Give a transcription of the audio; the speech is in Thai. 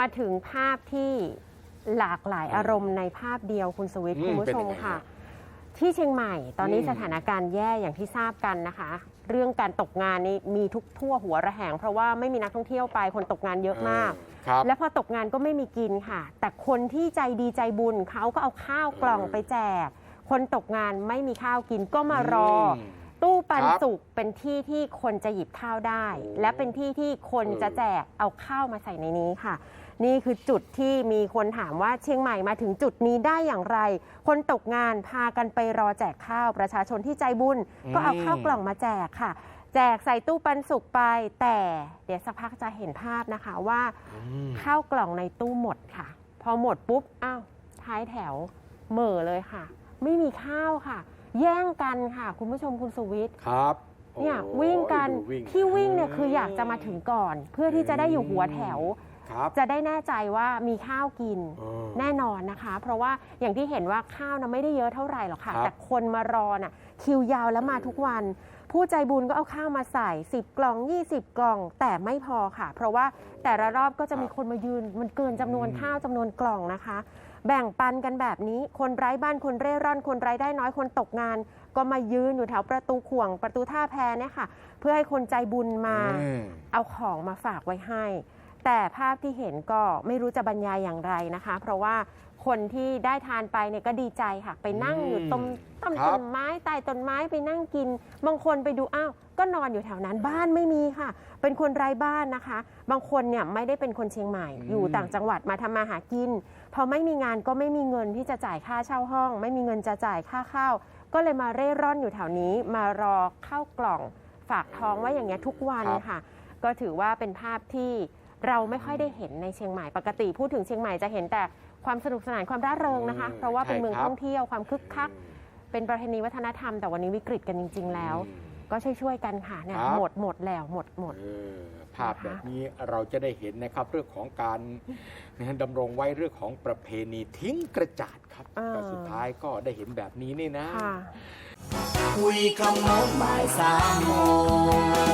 มาถึงภาพที่หลากหลายอารมณ์ในภาพเดียวคุณสวิทย์อืมคุณผู้เป็นชยัมงไงค่ะฮะที่เชียงใหม่ ตอนนี้อืม สถานการณ์แย่อย่างที่ทราบกันนะคะ เรื่องการตกงานนี่มีทุกทั่วหัวระแหง เพราะว่าไม่มีนักท่องเที่ยวไปคนตกงานเยอะมาก ครับ และพอตกงานก็ไม่มีกินค่ะ แต่คนที่ใจดีใจบุญเขาก็เอาข้าวกล่องเออไปแจก คนตกงานไม่มีข้าวกินก็มารออม ตู้ปันครับสุกเป็นที่ที่คนจะหยิบข้าวได้โอ้และเป็นที่ที่คนเออจะแจกเอาข้าวมาใส่ในนี้ค่ะ นี่คือจุดที่มีคนถามว่าเชียงใหม่มาถึงจุดนี้ได้อย่างไร คนตกงานพากันไปรอแจกข้าวประชาชนที่ใจบุญ ก็เอาข้าวกล่องมาแจกค่ะ แจกใส่ตู้ปันสุกไป แต่เดี๋ยวสักพักจะเห็นภาพนะคะว่าอืมข้าวกล่องในตู้หมดค่ะ พอหมดปุ๊บอ้าวท้ายแถวเหม่อเลยค่ะ ไม่มีข้าวค่ะ แย่งกันค่ะ คุณผู้ชมคุณสุวิทย์ครับเนี่ยโอ้วิ่งกันดูวิ่ง ที่วิ่งเนี่ยคืออยากจะมาถึงก่อน เพื่อที่จะได้อยู่หัวแถว ครับจะได้แน่ใจว่ามีข้าวกิน เออ แน่นอนนะคะ เพราะว่าอย่างที่เห็นว่าข้าวนะไม่ได้เยอะเท่าไหร่หรอกค่ะ ครับ แต่คนมารอน่ะคิวยาวแล้วมาทุกวัน ผู้ใจบุญก็เอาข้าวมาใส่ 10 กล่อง 20 กล่อง แต่ไม่พอค่ะ เพราะว่าแต่ละรอบก็จะมีคนมายืน มันเกินจำนวนอืมข้าวจำนวนกล่องนะคะ แบ่งปันกันแบบนี้คนไร้บ้านคนเร่ร่อน คนไร้ได้น้อยคนตกงาน ก็มายืนอยู่แถวประตูขวง ประตูท่าแพเนี่ยค่ะ เพื่อให้คนใจบุญมาอืมเอาของมาฝากไว้ให้ แต่ภาพที่เห็นก็ไม่รู้จะบรรยายอย่างไรนะคะ เพราะว่าคนที่ได้ทานไปเนี่ยก็ดีใจค่ะ ไปนั่งอยู่ตรงต้นครับ ต้นไม้ใต้ต้นไม้ไปนั่งกิน บางคนไปดูอ้าวก็นอนอยู่แถวนั้นบ้านไม่มีค่ะ เป็นคนไร้บ้านนะคะ บางคนเนี่ยไม่ได้เป็นคนเชียงใหม่อืมอยู่ต่างจังหวัดมาทำมาหากินพอไม่มีงานก็ไม่มีเงินที่จะจ่ายค่าเช่าห้อง ไม่มีเงินจะจ่ายค่าข้าวก็เลยมาเร่ร่อนอยู่แถวนี้มารอเข้ากล่อง ฝากท้องไว้อย่างเงี้ยทุกวันครับ ค่ะ ก็ถือว่าเป็นภาพที่ เราไม่ค่อยได้เห็นในเชียงใหม่ปกติ พูดถึงเชียงใหม่จะเห็นแต่ความสนุกสนานความร่าเริงนะคะอืมเพราะว่าเป็นใช่เมืองครับท่องเที่ยวความคึกคัก เป็นประเพณีวัฒนธรรมแต่วันนี้วิกฤตกันจริง ๆ แล้ว ก็ช่วยๆกันค่ะเนี่ยครับหมดหมดแล้วหมดหมดเออภาพแบบนี้เราจะได้เห็นนะครับเรื่องของการดำรงไว้เรื่องของประเพณีทิ้งกระจาดครับอ่าก็สุดท้ายก็ได้เห็นแบบนี้นี่นะค่ะคุยขโมงบ่ายสามโมง